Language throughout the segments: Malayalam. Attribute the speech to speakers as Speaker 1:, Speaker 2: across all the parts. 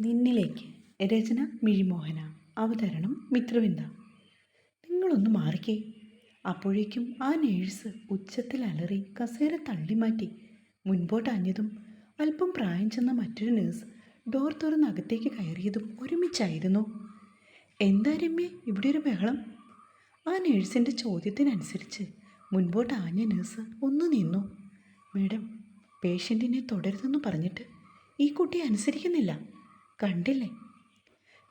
Speaker 1: നിന്നിലേക്ക്. രചന മിഴിമോഹന. അവതരണം മിത്രവിന്ദ. നിങ്ങളൊന്ന് മാറിക്കേ. അപ്പോഴേക്കും ആ നേഴ്സ് ഉച്ചത്തിൽ അലറി കസേര തള്ളിമാറ്റി മുൻപോട്ടാഞ്ഞതും അല്പം പ്രായം ചെന്ന മറ്റൊരു നേഴ്സ് ഡോർ തുറന്ന് അകത്തേക്ക് കയറിയതും ഒരുമിച്ചായിരുന്നു. എന്താ രമ്യ ഇവിടെ ഒരു ബഹളം? ആ നേഴ്സിന്റെ ചോദ്യത്തിനനുസരിച്ച് മുൻപോട്ട് ആഞ്ഞ നേഴ്സ് ഒന്ന് നിന്നു. മേഡം പേഷ്യന്റിനെ തുടരുതെന്ന് പറഞ്ഞിട്ട് ഈ കുട്ടി അനുസരിക്കുന്നില്ല. കണ്ടില്ലേ?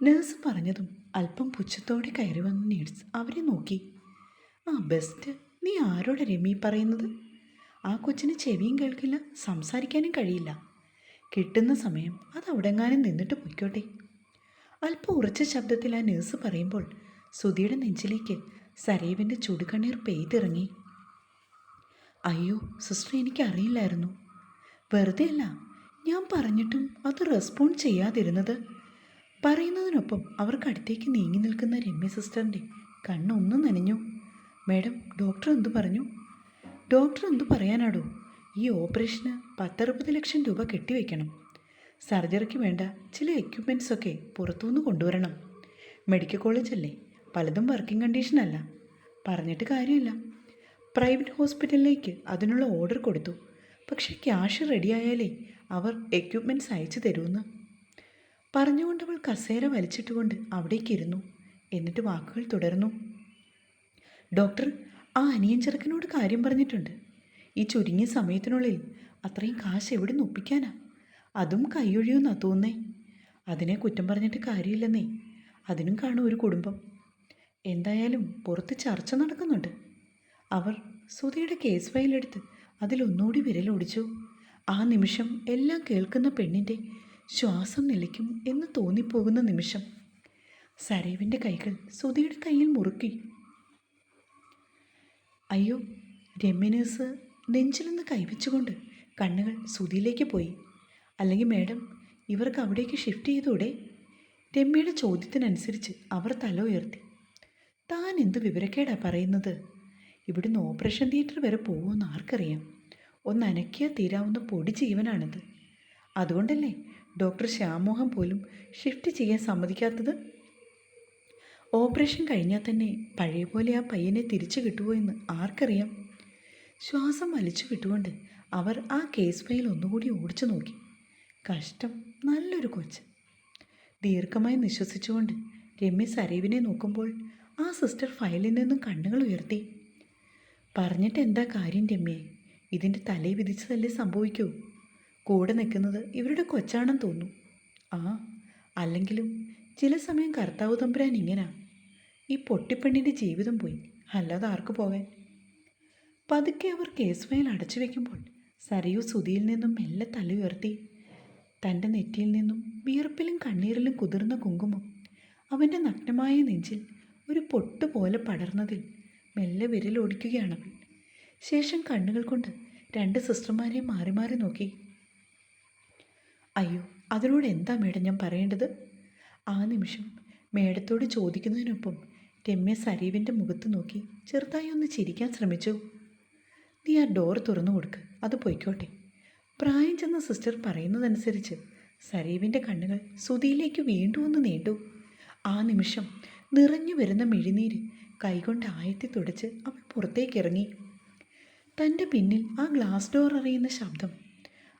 Speaker 1: നേഴ്സ് പറഞ്ഞതും അല്പം പുച്ഛത്തോടെ കയറി വന്ന നേഴ്സ് അവരെ നോക്കി. ആ ബെസ്റ്റ് നീ ആരോടെ രമി പറയുന്നത്? ആ കൊച്ചിന് ചെവിയും കേൾക്കില്ല സംസാരിക്കാനും കഴിയില്ല. കിട്ടുന്ന സമയം അത് അവിടെങ്ങാനും നിന്നിട്ട് പൊയ്ക്കോട്ടെ. അല്പം ഉറച്ച ശബ്ദത്തിൽ ആ നേഴ്സ് പറയുമ്പോൾ സുധിയുടെ നെഞ്ചിലേക്ക് സരേവിന്റെ ചുടുകണ്ണീർ പെയ്തിറങ്ങി. അയ്യോ സിസ്റ്റർ എനിക്ക് അറിയില്ലായിരുന്നു വെറുതെ അല്ല ഞാൻ പറഞ്ഞിട്ടും അത് റെസ്പോണ്ട് ചെയ്യാതിരുന്നത്. പറയുന്നതിനൊപ്പം അവർക്കടുത്തേക്ക് നീങ്ങി നിൽക്കുന്ന രമ്യ സിസ്റ്ററിന്റെ കണ്ണൊന്നും നനഞ്ഞു. മേഡം ഡോക്ടർ എന്തു പറഞ്ഞു? ഡോക്ടർ എന്തു പറയാനാടോ? ഈ ഓപ്പറേഷന് പത്തറുപത് ലക്ഷം രൂപ കെട്ടിവെക്കണം. സർജറിക്ക് വേണ്ട ചില എക്യുപ്മെന്റ്സ് ഒക്കെ പുറത്തുനിന്ന് കൊണ്ടുവരണം. മെഡിക്കൽ കോളേജല്ലേ പലതും വർക്കിംഗ് കണ്ടീഷനല്ല പറഞ്ഞിട്ട് കാര്യമില്ല. പ്രൈവറ്റ് ഹോസ്പിറ്റലിലേക്ക് അതിനുള്ള ഓർഡർ കൊടുത്തു. പക്ഷേ ക്യാഷ് റെഡിയായാലേ അവർ എക്യുപ്മെന്റ്സ് അയച്ചു തരുമെന്ന് പറഞ്ഞുകൊണ്ട് അവൾ കസേര വലിച്ചിട്ടുകൊണ്ട് അവിടേക്കിരുന്നു എന്നിട്ട് വാക്കുകൾ തുടർന്നു. ഡോക്ടർ ആ അനിയൻ ചെറുക്കനോട് കാര്യം പറഞ്ഞിട്ടുണ്ട്. ഈ ചുരുങ്ങിയ സമയത്തിനുള്ളിൽ അത്രയും കാശ് എവിടെ നിന്ന് ഒപ്പിക്കാനാ? അതും കൈയൊഴിയുന്നാ തോന്നേ. അതിനെ കുറ്റം പറഞ്ഞിട്ട് കാര്യമില്ലെന്നേ. അതിനും കാണും ഒരു കുടുംബം. എന്തായാലും പുറത്ത് ചർച്ച നടക്കുന്നുണ്ട്. അവർ സുധയുടെ കേസ് ഫയലെടുത്ത് അതിലൊന്നുകൂടി വിരലോടിച്ചു. ആ നിമിഷം എല്ലാം കേൾക്കുന്ന പെണ്ണിന്റെ ശ്വാസം നിലയ്ക്കും എന്ന് തോന്നിപ്പോകുന്ന നിമിഷം. സരേവിന്റെ കൈകൾ സുധിയുടെ കയ്യിൽ മുറുക്കി. അയ്യോ രമ്യനേഴ്സ് നെഞ്ചിൽ നിന്ന് കൈവച്ചുകൊണ്ട് കണ്ണുകൾ സുധിയിലേക്ക് പോയി. അല്ലെങ്കിൽ മേഡം ഇവർക്ക് അവിടേക്ക് ഷിഫ്റ്റ് ചെയ്തൂടെ? രമ്യയുടെ ചോദ്യത്തിനനുസരിച്ച് അവർ തല ഉയർത്തി. താൻ എന്ത് വിവരക്കേടാ പറയുന്നത്? ഇവിടുന്ന് ഓപ്പറേഷൻ തിയേറ്റർ വരെ പോകുമെന്ന് ആർക്കറിയാം. ഒന്ന് അനക്കിയാൽ തീരാവുന്ന പൊടി ജീവനാണിത്. അതുകൊണ്ടല്ലേ ഡോക്ടർ ശ്യാമോഹൻ പോലും ഷിഫ്റ്റ് ചെയ്യാൻ സമ്മതിക്കാത്തത്? ഓപ്പറേഷൻ കഴിഞ്ഞാൽ തന്നെ പഴയ പോലെ ആ പയ്യനെ തിരിച്ചു കിട്ടുമോ എന്ന് ആർക്കറിയാം? ശ്വാസം വലിച്ചു വിട്ടുകൊണ്ട് അവർ ആ കേസ് ഫയൽ ഒന്നുകൂടി ഓടിച്ചു നോക്കി. കഷ്ടം നല്ലൊരു കൊച്ച്. ദീർഘമായി നിശ്വസിച്ചുകൊണ്ട് രമ്യ സരീവിനെ നോക്കുമ്പോൾ ആ സിസ്റ്റർ ഫയലിൽ നിന്നും കണ്ണുകൾ ഉയർത്തി. പറഞ്ഞിട്ട് എന്താ കാര്യം രമ്യേ? ഇതിന്റെ തലയിൽ വിധിച്ചതല്ലേ സംഭവിക്കൂ? കൂടെ നിൽക്കുന്നത് ഇവരുടെ കൊച്ചാണെന്ന് തോന്നും ആ അല്ലെങ്കിലും ചില സമയം കർത്താവ് തമ്പുരാൻ ഇങ്ങനാ. ഈ പൊട്ടിപ്പെണ്ണിന്റെ ജീവിതം പോയി. അല്ലാതെ ആർക്ക് പോകാൻ? പതുക്കെ അവർ കേസ് ഫയൽ അടച്ചു വയ്ക്കുമ്പോൾ സരയു സുധിയിൽ നിന്നും മെല്ലെ തല ഉയർത്തി. തന്റെ നെറ്റിയിൽ നിന്നും വിയർപ്പിലും കണ്ണീരിലും കുതിർന്ന കുങ്കുമം അവന്റെ നഗ്നമായ നെഞ്ചിൽ ഒരു പൊട്ട് പോലെ പടർന്നതിൽ മെല്ലെ വിരലോടിക്കുകയാണവൾ ശേഷം കണ്ണുകൾ കൊണ്ട് രണ്ട് സിസ്റ്റർമാരെയും മാറി മാറി നോക്കി. അയ്യോ അതിനോട് എന്താ മേഡം ഞാൻ പറയേണ്ടത്? ആ നിമിഷം മേഡത്തോട് ചോദിക്കുന്നതിനൊപ്പം രമ്യ സരീവിന്റെ മുഖത്ത് നോക്കി ചെറുതായി ഒന്ന് ചിരിക്കാൻ ശ്രമിച്ചു. നീ ആ ഡോർ തുറന്നു കൊടുക്ക് അത് പൊയ്ക്കോട്ടെ. പ്രായം ചെന്ന സിസ്റ്റർ പറയുന്നതനുസരിച്ച് സരീവിന്റെ കണ്ണുകൾ സുതിയിലേക്ക് വീണ്ടും ഒന്ന് നീണ്ടു. ആ നിമിഷം നിറഞ്ഞു വരുന്ന മിഴിനീര് കൈകൊണ്ട് ആയത്തി തുടച്ച് അവൾ പുറത്തേക്ക് ഇറങ്ങി. തന്റെ പിന്നിൽ ആ ഗ്ലാസ് ഡോർ അറിയുന്ന ശബ്ദം.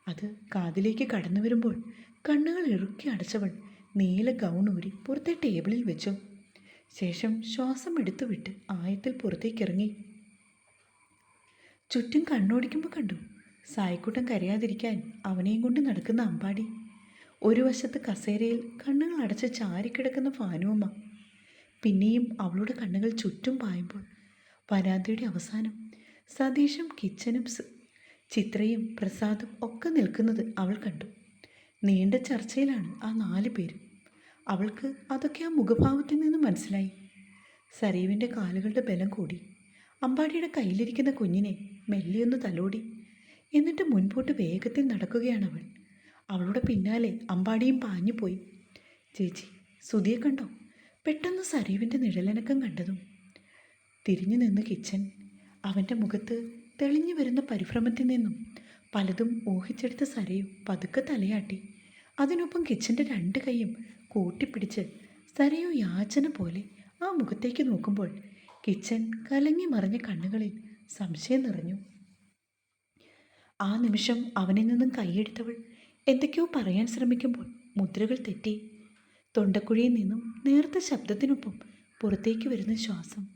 Speaker 1: അത് കാതിലേക്ക് കടന്നു വരുമ്പോൾ കണ്ണുകൾ ഇറുക്കി അടച്ചവൾ നീല ഗൗൺ ഊരി പുറത്തെ ടേബിളിൽ വെച്ചു. ശേഷം ശ്വാസം എടുത്തു വിട്ട് ആയത്തിൽ പുറത്തേക്കിറങ്ങി ചുറ്റും കണ്ണോടിക്കുമ്പോൾ കണ്ടു സായിക്കൂട്ടം കരയാതിരിക്കാൻ അവനെയും കൊണ്ട് നടക്കുന്ന അമ്പാടി. ഒരു വശത്ത് കസേരയിൽ കണ്ണുകൾ അടച്ച് ചാരിക്കിടക്കുന്ന ഫാനുവമ്മ പിന്നെയും അവളുടെ കണ്ണുകൾ ചുറ്റും പായുമ്പോൾ വരാന്തയുടെ അവസാനം സതീഷും കിച്ചനും ചിത്രയും പ്രസാദും ഒക്കെ നിൽക്കുന്നത് അവൾ കണ്ടു. നീണ്ട ചർച്ചയിലാണ് ആ നാല് പേരും. അവൾക്ക് അതൊക്കെ ആ മുഖഭാവത്തിൽ നിന്ന് മനസ്സിലായി. സരീവിന്റെ കാലുകളുടെ ബലം കൂടി. അമ്പാടിയുടെ കയ്യിലിരിക്കുന്ന കുഞ്ഞിനെ മെല്ലിയൊന്ന് തലോടി. എന്നിട്ട് മുൻപോട്ട് വേഗത്തിൽ നടക്കുകയാണ് അവൾ. അവളുടെ പിന്നാലെ അമ്പാടിയും പാഞ്ഞുപോയി ചേച്ചി സുധിയെ കണ്ടോ? പെട്ടെന്ന് സരീവിന്റെ നിഴലനക്കം കണ്ടതും. തിരിഞ്ഞു നിന്ന് കിച്ചൻ അവന്റെ മുഖത്ത് തെളിഞ്ഞു വരുന്ന പരിഭ്രമത്തിൽ നിന്നും പലതും ഊഹിച്ചെടുത്ത സരയു പതുക്കെ തലയാട്ടി. അതിനൊപ്പം കിച്ചന്റെ രണ്ട് കൈയും കൂട്ടിപ്പിടിച്ച് സരയു യാചന പോലെ ആ മുഖത്തേക്ക് നോക്കുമ്പോൾ കിച്ചൻ കലങ്ങി മറിഞ്ഞ കണ്ണുകളിൽ സംശയം നിറഞ്ഞു. ആ നിമിഷം അവനിൽ നിന്നും കൈയെടുത്തവൾ എന്തൊക്കെയോ പറയാൻ ശ്രമിക്കുമ്പോൾ മുദ്രകൾ തെറ്റി. തൊണ്ടക്കുഴിയിൽ നിന്നും നേർത്ത ശബ്ദത്തിനൊപ്പം പുറത്തേക്ക് വരുന്ന ശ്വാസം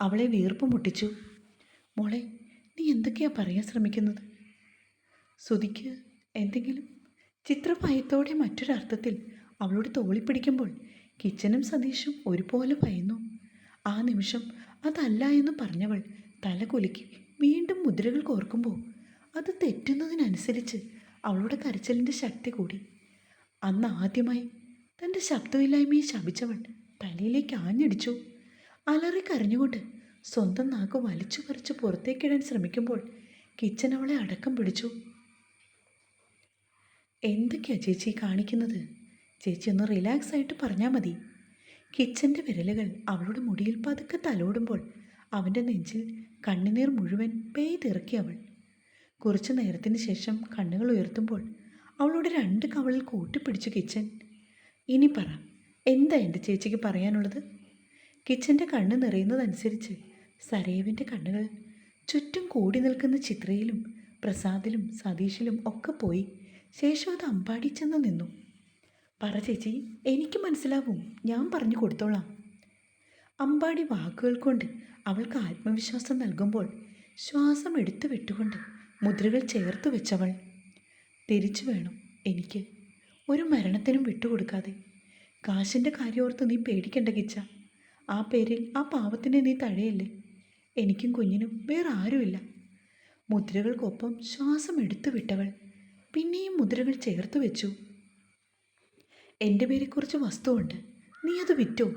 Speaker 1: അവളെ വീർപ്പ് മുട്ടിച്ചു. മോളെ നീ എന്തൊക്കെയാ പറയാൻ ശ്രമിക്കുന്നത്? സുതിക്ക് എന്തെങ്കിലും ചിത്രഭയത്തോടെ മറ്റൊരർത്ഥത്തിൽ അവളോട് തോളിപ്പിടിക്കുമ്പോൾ കിച്ചനും സതീഷും ഒരുപോലെ ഭയന്നു. ആ നിമിഷം അതല്ല എന്ന് പറഞ്ഞവൾ തല കുലുക്കി വീണ്ടും മുദ്രകൾ കോർക്കുമ്പോൾ അത് തെറ്റുന്നതിനനുസരിച്ച് അവളുടെ കരച്ചിലിന്റെ ശക്തി കൂടി. അന്ന് ആദ്യമായി തന്റെ ശബ്ദമില്ലായ്മയെ ശപിച്ചവൾ തലയിലേക്ക് ആഞ്ഞടിച്ചു. അലറി കരഞ്ഞുകൊണ്ട് സ്വന്തം നാക്ക് വലിച്ചു പറിച്ച് പുറത്തേക്കിടാൻ ശ്രമിക്കുമ്പോൾ കിച്ചൻ അവളെ അടക്കം പിടിച്ചു. എന്തൊക്കെയാ ചേച്ചി കാണിക്കുന്നത്? ചേച്ചി ഒന്ന് റിലാക്സ് ആയിട്ട് പറഞ്ഞാൽ മതി. കിച്ചന്റെ വിരലുകൾ അവളുടെ മുടിയിൽ പതുക്കെ തലോടുമ്പോൾ അവന്റെ നെഞ്ചിൽ കണ്ണുനീർ മുഴുവൻ പെയ്തിറക്കി അവൾ. കുറച്ചു നേരത്തിന് ശേഷം കണ്ണുകൾ ഉയർത്തുമ്പോൾ അവളുടെ രണ്ട് കവളിൽ കൂട്ടിപ്പിടിച്ചു കിച്ചൻ. ഇനി പറ എന്താ എന്റെ ചേച്ചിക്ക് പറയാനുള്ളത്? കിച്ചന്റെ കണ്ണ് നിറയുന്നതനുസരിച്ച് സരേവിന്റെ കണ്ണുകൾ ചുറ്റും കൂടി നിൽക്കുന്ന ചിത്രയിലും പ്രസാദിലും സതീഷിലും ഒക്കെ പോയി ശേഷം അത് അമ്പാടി ചെന്ന് നിന്നു. പറ ചേച്ചി എനിക്ക് മനസ്സിലാവും. ഞാൻ പറഞ്ഞു കൊടുത്തോളാം. അമ്പാടി വാക്കുകൾ കൊണ്ട് അവൾക്ക് ആത്മവിശ്വാസം നൽകുമ്പോൾ ശ്വാസം എടുത്തു വിട്ടുകൊണ്ട് മുദ്രകൾ ചേർത്ത് വെച്ചവൾ തിരിച്ചു വേണം. എനിക്ക് ഒരു മരണത്തിനും വിട്ടുകൊടുക്കാതെ. കാശിന്റെ കാര്യോർത്ത് നീ പേടിക്കണ്ട കിച്ച ആ പേരിൽ ആ പാവത്തിനെ നീ തഴയല്ലേ? എനിക്കും കുഞ്ഞിനും വേറെ ആരുമില്ല. മുദ്രകൾക്കൊപ്പം ശ്വാസം എടുത്തു വിട്ടവൾ പിന്നെയും മുദ്രകൾ ചേർത്ത് വെച്ചു. എന്റെ പേരെ കുറച്ച് വസ്തുവുണ്ട്. നീ അത് വിറ്റോ?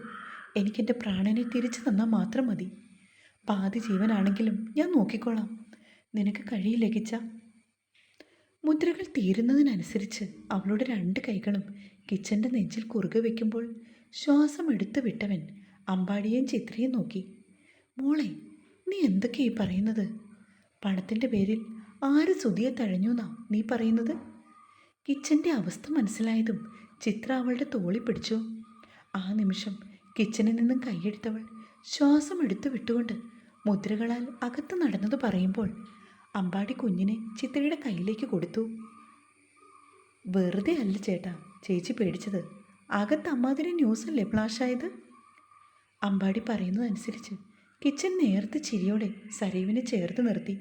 Speaker 1: എനിക്കെന്റെ പ്രാണനെ തിരിച്ചു തന്നാൽ മാത്രം മതി. പാതി ജീവനാണെങ്കിലും ഞാൻ നോക്കിക്കോളാം. നിനക്ക് കഴിയില്ല മുദ്രകൾ തീരുന്നതിനനുസരിച്ച് അവളുടെ രണ്ട് കൈകളും കിച്ചന്റെ നെഞ്ചിൽ കുറുകെ വയ്ക്കുമ്പോൾ ശ്വാസം എടുത്തു വിട്ടവൻ അമ്പാടിയെയും ചിത്രയും നോക്കി. മോളെ നീ എന്തൊക്കെയായി പറയുന്നത്? പണത്തിന്റെ പേരിൽ ആര് സുതിയെ തഴഞ്ഞു എന്നാ നീ പറയുന്നത്? കിച്ചന്റെ അവസ്ഥ മനസ്സിലായതും ചിത്ര അവളുടെ തോളി പിടിച്ചു. ആ നിമിഷം കിച്ചനിൽ നിന്നും കൈയെടുത്തവൾ ശ്വാസം എടുത്തു വിട്ടുകൊണ്ട് മുദ്രകളാൽ അകത്ത് നടന്നത് പറയുമ്പോൾ അമ്പാടി കുഞ്ഞിനെ ചിത്രയുടെ കയ്യിലേക്ക് കൊടുത്തു. വെറുതെ അല്ല ചേട്ടാ ചേച്ചി പേടിച്ചത്. അകത്ത് അമ്മാതിരി ന്യൂസല്ലേ ഫ്ലാഷായത്? അമ്പാടി പറയുന്നതനുസരിച്ച് കിച്ചൻ നേർത്ത ചിരിയോടെ സരീവിനെ ചേർത്ത് നിർത്തി.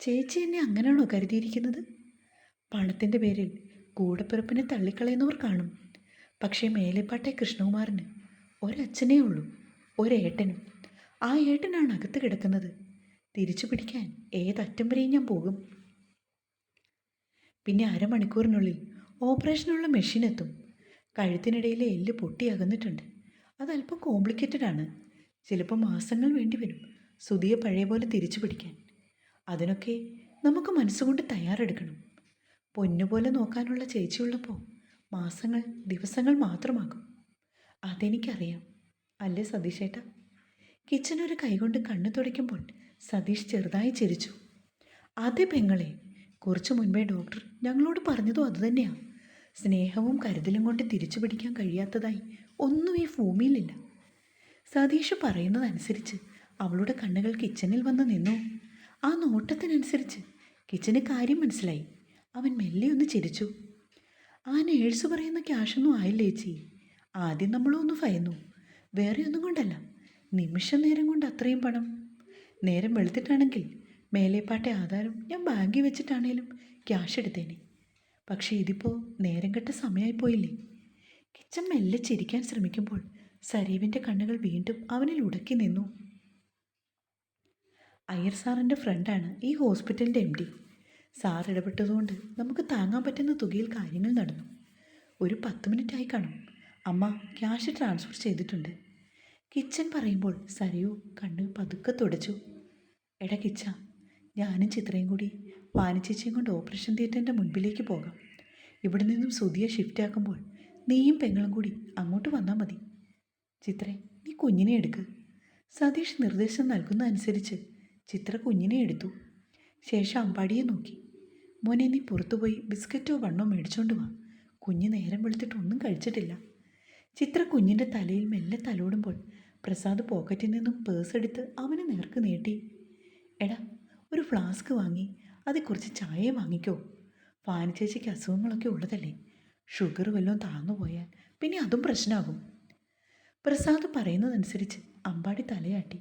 Speaker 1: ചേച്ചി എന്നെ അങ്ങനെയാണോ കരുതിയിരിക്കുന്നത്? പണത്തിന്റെ പേരിൽ കൂടപ്പിറപ്പിനെ തള്ളിക്കളയുന്നവർ കാണും. പക്ഷേ മേലെപ്പാട്ടെ കൃഷ്ണകുമാറിന് ഒരച്ഛനേ ഉള്ളൂ ഒരേട്ടനും. ആ ഏട്ടനാണ് അകത്ത് കിടക്കുന്നത്. തിരിച്ചു പിടിക്കാൻ ഏതറ്റം വരെയും ഞാൻ പോകും. പിന്നെ അരമണിക്കൂറിനുള്ളിൽ ഓപ്പറേഷനുള്ള മെഷീൻ എത്തും കഴുത്തിനിടയിലെ എല്ല് പൊട്ടി അകന്നിട്ടുണ്ട് അതല്പം കോംപ്ലിക്കേറ്റഡ് ആണ് ചിലപ്പോൾ മാസങ്ങൾ വേണ്ടി വരും. സുതിയെ പഴയ പോലെ തിരിച്ചു പിടിക്കാൻ. അതിനൊക്കെ നമുക്ക് മനസ്സുകൊണ്ട് തയ്യാറെടുക്കണം. പൊന്നുപോലെ നോക്കാനുള്ള ചേച്ചിയുള്ളപ്പോൾ മാസങ്ങൾ ദിവസങ്ങൾ മാത്രമാകും. അതെനിക്കറിയാം. അല്ലേ സതീഷേട്ട കിച്ചൻ ഒരു കൈകൊണ്ട് കണ്ണു തുടയ്ക്കുമ്പോൾ സതീഷ് ചെറുതായി ചിരിച്ചു. അതെ പെങ്ങളെ കുറച്ചു മുൻപേ ഡോക്ടർ ഞങ്ങളോട് പറഞ്ഞതും അതുതന്നെയാണ് സ്നേഹവും കരുതലും കൊണ്ട് തിരിച്ചു പിടിക്കാൻ കഴിയാത്തതായി ഒന്നും ഈ ഭൂമിയിലില്ല സതീഷ് പറയുന്നതനുസരിച്ച് അവളുടെ കണ്ണുകൾ കിച്ചണിൽ വന്ന് നിന്നു. ആ നോട്ടത്തിനനുസരിച്ച് കിച്ചന് കാര്യം മനസ്സിലായി. അവൻ മെല്ലെ ഒന്ന് ചിരിച്ചു. ആ നേഴ്സ് പറയുന്ന ക്യാഷൊന്നും ആയില്ല ചേച്ചി? ആദ്യം നമ്മളൊന്ന് ഭയന്നു. വേറെ ഒന്നും കൊണ്ടല്ല. നിമിഷ നേരം കൊണ്ട് അത്രയും പണം. നേരം വെളുത്തിട്ടാണെങ്കിൽ മേലേപ്പാട്ടെ ആധാരം ഞാൻ ബാങ്കിൽ വെച്ചിട്ടാണേലും ക്യാഷ് എടുത്തേനെ. പക്ഷേ ഇതിപ്പോൾ നേരം കെട്ട സമയമായി പോയില്ലേ. കിച്ചൻ മെല്ലെ ചിരിക്കാൻ ശ്രമിക്കുമ്പോൾ സരീവിന്റെ കണ്ണുകൾ വീണ്ടും അവനിൽ ഉടക്കി നിന്നു. അയ്യർ സാറിന്റെ ഫ്രണ്ടാണ് ഈ ഹോസ്പിറ്റലിന്റെ എം ഡി സാർ ഇടപെട്ടതുകൊണ്ട് നമുക്ക് താങ്ങാൻ പറ്റുന്ന തുകയിൽ കാര്യങ്ങൾ നടന്നു. ഒരു പത്ത് മിനിറ്റായി കാണും. അമ്മ ക്യാഷ് ട്രാൻസ്ഫർ ചെയ്തിട്ടുണ്ട്. കിച്ചൻ പറയുമ്പോൾ സരയു കണ്ണ് പതുക്കെ തുടച്ചു. എടാ കിച്ച ഞാനും ചിത്രയും കൂടി വാനിച്ചേച്ചിയും കൊണ്ട് ഓപ്പറേഷൻ തിയേറ്ററിന്റെ മുൻപിലേക്ക് പോകാം. ഇവിടെ നിന്നും സുതിയെ ഷിഫ്റ്റ് ആക്കുമ്പോൾ നീയും പെങ്ങളും കൂടി അങ്ങോട്ട് വന്നാൽ മതി. ചിത്രേ നീ കുഞ്ഞിനെ എടുക്ക്. സതീഷ് നിർദ്ദേശം നൽകുന്ന അനുസരിച്ച് ചിത്ര കുഞ്ഞിനെ എടുത്തു. ശേഷം അമ്പാടിയെ നോക്കി. മോനെ നീ പുറത്തുപോയി ബിസ്ക്കറ്റോ വണ്ണോ മേടിച്ചോണ്ട് വാ. കുഞ്ഞ് നേരം വെളുത്തിട്ട് ഒന്നും കഴിച്ചിട്ടില്ല. ചിത്ര കുഞ്ഞിന്റെ തലയിൽ മെല്ലെ തലോടുമ്പോൾ പ്രസാദ് പോക്കറ്റിൽ നിന്നും പേഴ്സ് എടുത്ത് അവന് നേർക്ക് നീട്ടി. എടാ ഒരു ഫ്ലാസ്ക് വാങ്ങി. അതിൽ കുറച്ച് ചായ വാങ്ങിക്കോ. വാനിച്ചേച്ചിക്ക് ചേച്ചിക്ക് അസുഖങ്ങളൊക്കെ ഉള്ളതല്ലേ. ഷുഗർ വല്ലതും താന്നു പോയാൽ പിന്നെ അതും പ്രശ്നമാകും പ്രസാദ് പറയുന്നതനുസരിച്ച് അമ്പാടി തലയാട്ടി.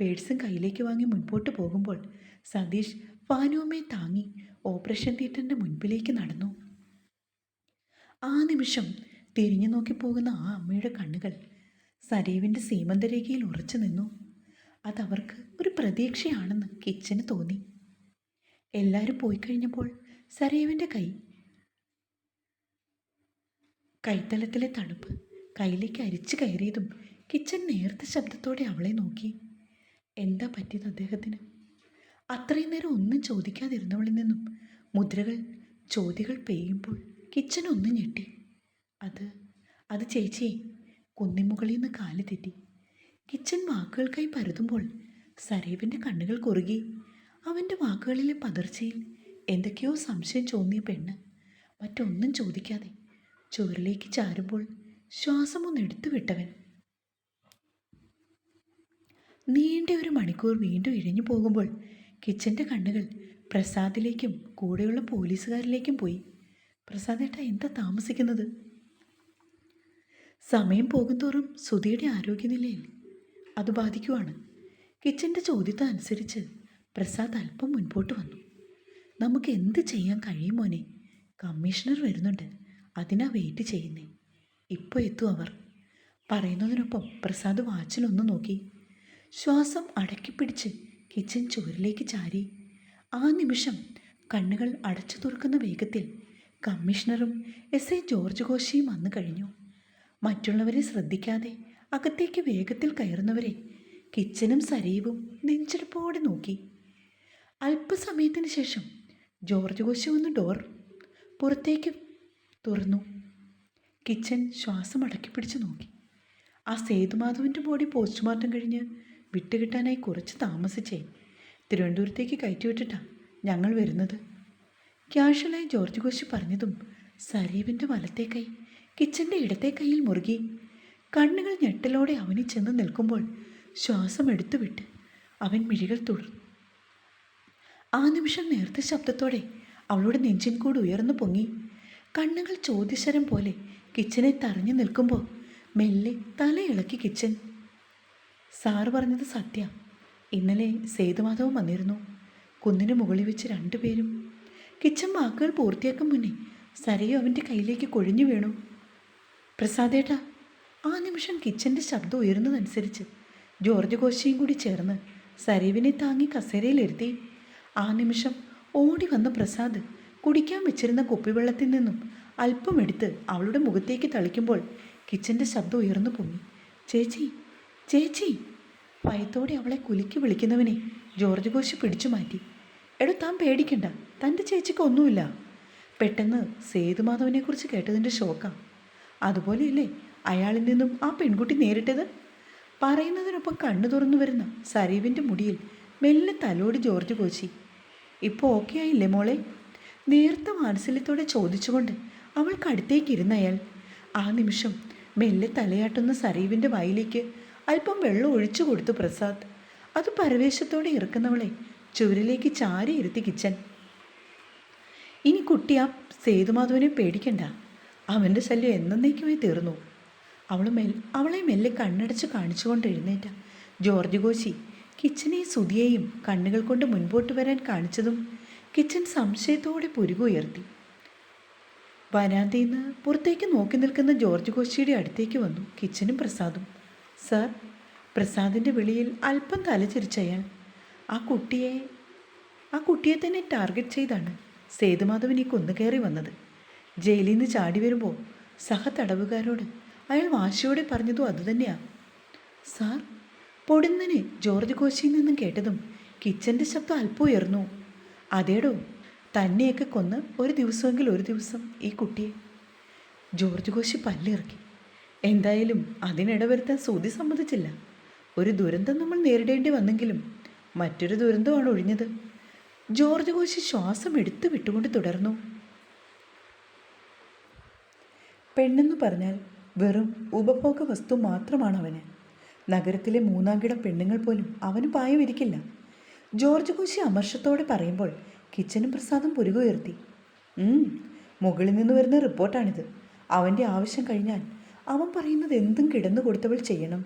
Speaker 1: പേഴ്സും കയ്യിലേക്ക് വാങ്ങി മുൻപോട്ട് പോകുമ്പോൾ സതീഷ് ഫാനുവമ്മയെ താങ്ങി ഓപ്പറേഷൻ തിയേറ്ററിന്റെ മുൻപിലേക്ക് നടന്നു. ആ നിമിഷം തിരിഞ്ഞു നോക്കി പോകുന്ന ആ അമ്മയുടെ കണ്ണുകൾ സരീവിന്റെ സീമന്തരേഖയിൽ ഉറച്ചു നിന്നു. അതവർക്ക് ഒരു പ്രതീക്ഷയാണെന്ന് കിച്ചന് തോന്നി. എല്ലാവരും പോയി കഴിഞ്ഞപ്പോൾ സരീവിന്റെ കൈ കൈത്തലത്തിലെ തണുപ്പ് കയ്യിലേക്ക് അരിച്ചു കയറിയതും കിച്ചൻ നേർത്ത ശബ്ദത്തോടെ അവളെ നോക്കി. എന്താ പറ്റിയത് അദ്ദേഹത്തിന്? അത്രയും നേരം ഒന്നും ചോദിക്കാതിരുന്നവളിൽ നിന്നും മുദ്രകൾ ചോദ്യങ്ങൾ പെയ്യുമ്പോൾ കിച്ചൻ ഒന്ന് ഞെട്ടി. അത് അത് ചേച്ചി കുന്നിമുകളിൽ നിന്ന് കാൽ തെറ്റി. കിച്ചൻ വാക്കുകൾക്കായി പരതുമ്പോൾ സരീബിന്റെ കണ്ണുകൾ കുറുകി. അവന്റെ വാക്കുകളിലെ പതർച്ചയിൽ എന്തൊക്കെയോ സംശയം ചോന്നിയ പെണ്ണ് മറ്റൊന്നും ചോദിക്കാതെ ചുവരിലേക്ക് ചാരുമ്പോൾ ശ്വാസമൊന്ന് എടുത്തു വിട്ടവൻ. നീണ്ട ഒരു മണിക്കൂർ വീണ്ടും ഇഴഞ്ഞു പോകുമ്പോൾ കിച്ചന്റെ കണ്ണുകൾ പ്രസാദിലേക്കും കൂടെയുള്ള പോലീസുകാരിലേക്കും പോയി. പ്രസാദേട്ട എന്താ താമസിക്കുന്നത്? സമയം പോകുന്തോറും സുധിയുടെ ആരോഗ്യനിലയിൽ അത് ബാധിക്കുവാണ്. കിച്ചന്റെ ചോദ്യത്തെ അനുസരിച്ച് പ്രസാദ് അല്പം മുൻപോട്ട് വന്നു. നമുക്ക് എന്ത് ചെയ്യാൻ കഴിയും മോനെ? കമ്മീഷണർ വരുന്നുണ്ട്. അതിനാ വെയിറ്റ് ചെയ്യുന്നേ. ഇപ്പോൾ എത്തും അവർ. പറയുന്നതിനൊപ്പം പ്രസാദ് വാച്ചിലൊന്ന് നോക്കി. ശ്വാസം അടക്കിപ്പിടിച്ച് കിച്ചൻ ചുവരിലേക്ക് ചാരി. ആ നിമിഷം കണ്ണുകൾ അടച്ചു തുറക്കുന്ന വേഗത്തിൽ കമ്മീഷണറും എസ് എ ജോർജ് ഘോഷിയും വന്നു കഴിഞ്ഞു. മറ്റുള്ളവരെ ശ്രദ്ധിക്കാതെ അകത്തേക്ക് വേഗത്തിൽ കയറുന്നവരെ കിച്ചനും സരീവും നെഞ്ചെടുപ്പോടെ നോക്കി. അല്പസമയത്തിന് ശേഷം ജോർജ് ഘോഷി വന്ന് ഡോർ പുറത്തേക്ക് തുറന്നു. കിച്ചൻ ശ്വാസം അടക്കി നോക്കി. ആ സേതുമാധവന്റെ ബോഡി പോസ്റ്റ്മോർട്ടം കഴിഞ്ഞ് വിട്ടുകിട്ടാനായി കുറച്ച് താമസിച്ചേ. തിരുവനന്തപുരത്തേക്ക് കയറ്റിവിട്ടിട്ടാണ് ഞങ്ങൾ വരുന്നത്. ക്യാഷ്വലായി ജോർജ് കോശി പറഞ്ഞതും സരീവിന്റെ വലത്തെ കൈ കിച്ചന്റെ ഇടത്തെ കൈയിൽ മുറുകി. കണ്ണുകൾ ഞെട്ടലോടെ അവനിൽ ചെന്ന് നിൽക്കുമ്പോൾ ശ്വാസം എടുത്തുവിട്ട് അവൻ മിഴികൾ തുടർന്നു. ആ നിമിഷം നേർത്ത ശബ്ദത്തോടെ അവളുടെ നെഞ്ചിൻ കൂട് ഉയർന്നു പൊങ്ങി. കണ്ണുകൾ ചോദ്യശരം പോലെ കിച്ചനെ തറഞ്ഞു നിൽക്കുമ്പോൾ മെല്ലെ തലയിളക്കി കിച്ചൻ. സാറ് പറഞ്ഞത് സത്യ. ഇന്നലെ സേതുമാധവം വന്നിരുന്നു. കുന്നിന് മുകളിൽ വെച്ച് രണ്ടുപേരും കിച്ചൻ വാക്കുകൾ പൂർത്തിയാക്കും മുന്നേ സരയോ അവന്റെ കയ്യിലേക്ക് കൊഴിഞ്ഞു വീണു. പ്രസാദേട്ടാ ആ നിമിഷം കിച്ചന്റെ ശബ്ദം ഉയരുന്നതനുസരിച്ച് ജോർജ് കോശിയും കൂടി ചേർന്ന് സരീവിനെ താങ്ങി കസേരയിലിരുത്തി ആ നിമിഷം ഓടി വന്ന പ്രസാദ് കുടിക്കാൻ വെച്ചിരുന്ന കുപ്പിവെള്ളത്തിൽ നിന്നും അല്പം എടുത്ത് അവളുടെ മുഖത്തേക്ക് തളിക്കുമ്പോൾ കിച്ചന്റെ ശബ്ദം ഉയർന്നു പൊങ്ങി. ചേച്ചി ചേച്ചി! ഭയത്തോടെ അവളെ കുലുക്കി വിളിക്കുന്നവനെ ജോർജ് കോശ് പിടിച്ചു മാറ്റി. എടോ താൻ പേടിക്കണ്ട. തന്റെ ചേച്ചിക്ക് ഒന്നുമില്ല. പെട്ടെന്ന് സേതുമാധവനെക്കുറിച്ച് കേട്ടതിന്റെ ഷോക്കാണ് അതുപോലെയല്ലേ അയാളിൽ നിന്നും ആ പെൺകുട്ടി നേരിട്ടത്? പറയുന്നതിനൊപ്പം കണ്ണു തുറന്നു വരുന്ന സരീവിന്റെ മുടിയിൽ മെല്ലെ തലോടി ജോർജ് കോശി. ഇപ്പോൾ ഓക്കെ ആയില്ലേ മോളെ? നേർത്ത വാത്സല്യത്തോടെ ചോദിച്ചുകൊണ്ട് അവൾക്ക് അടുത്തേക്ക് ഇരുന്നയാൾ ആ നിമിഷം മെല്ലെ തലയാട്ടുന്ന സരീവിന്റെ വായിലേക്ക് അല്പം വെള്ളം ഒഴിച്ചു കൊടുത്തു പ്രസാദ്. അത് പരവേശത്തോടെ ഇറക്കുന്നവളെ ചുവരിലേക്ക് ചാരി ഇരുത്തി കിച്ചൻ. ഇനി കുട്ടി ആ സേതുമാധവനെ പേടിക്കണ്ട. അവന്റെ ശല്യം എന്നേക്കുമായി തീർന്നു. അവൾ മെൽ അവളെ മെല്ലെ കണ്ണടച്ച് കാണിച്ചുകൊണ്ട് എഴുന്നേറ്റ ജോർജ് കോശി കിച്ചനെയും സുതിയെയും കണ്ണുകൾ കൊണ്ട് മുൻപോട്ട് വരാൻ കാണിച്ചതും കിച്ചൻ സംശയത്തോടെ പുരുകുയർത്തി. വരാന്തയിൽ നിന്ന് പുറത്തേക്ക് നോക്കി നിൽക്കുന്ന ജോർജ് കോശിയുടെ അടുത്തേക്ക് വന്നു കിച്ചനും പ്രസാദും. സർ പ്രസാദിന്റെ വിളിയിൽ അല്പം തലചിരിച്ചയാൾ. ആ കുട്ടിയെ ആ കുട്ടിയെ തന്നെ ടാർഗറ്റ് ചെയ്താണ് സേതുമാധവൻ ഈ കുന്നുകയറി വന്നത്. ജയിലിൽ നിന്ന് ചാടി വരുമ്പോൾ സഹ തടവുകാരോട് അയാൾ വാശിയോടെ പറഞ്ഞതും അതുതന്നെയാ. സാർ പൊടുന്നനെ ജോർജ് കോശിയിൽ നിന്നും കേട്ടതും കിച്ചന്റെ ശബ്ദം അല്പം ഉയർന്നു. അതേടോ തന്നെയൊക്കെ കൊന്ന് ഒരു ദിവസമെങ്കിൽ ഒരു ദിവസം ഈ കുട്ടിയെ. ജോർജ് കോശി പല്ലിറക്കി. എന്തായാലും അതിനിടവരുത്താൻ സൂതി സമ്മതിച്ചില്ല. ഒരു ദുരന്തം നമ്മൾ നേരിടേണ്ടി വന്നെങ്കിലും മറ്റൊരു ദുരന്തമാണ് ഒഴിഞ്ഞത്. ജോർജ് കോശി ശ്വാസം എടുത്തു വിട്ടുകൊണ്ട് തുടർന്നു. പെണ്ണെന്ന് പറഞ്ഞാൽ വെറും ഉപഭോഗ വസ്തു മാത്രമാണ് അവന്. നഗരത്തിലെ മൂന്നാംകിട പെണ്ണുങ്ങൾ പോലും അവന് പായവിരിക്കില്ല. ജോർജ് കോശി അമർഷത്തോടെ പറയുമ്പോൾ കിച്ചനും പ്രസാദം പുരുകുയർത്തി മുകളിൽ നിന്ന് വരുന്ന റിപ്പോർട്ടാണിത്. അവന്റെ ആവശ്യം കഴിഞ്ഞാൽ അവൻ പറയുന്നത് എന്തും കിടന്നു കൊടുത്തവൾ ചെയ്യണം.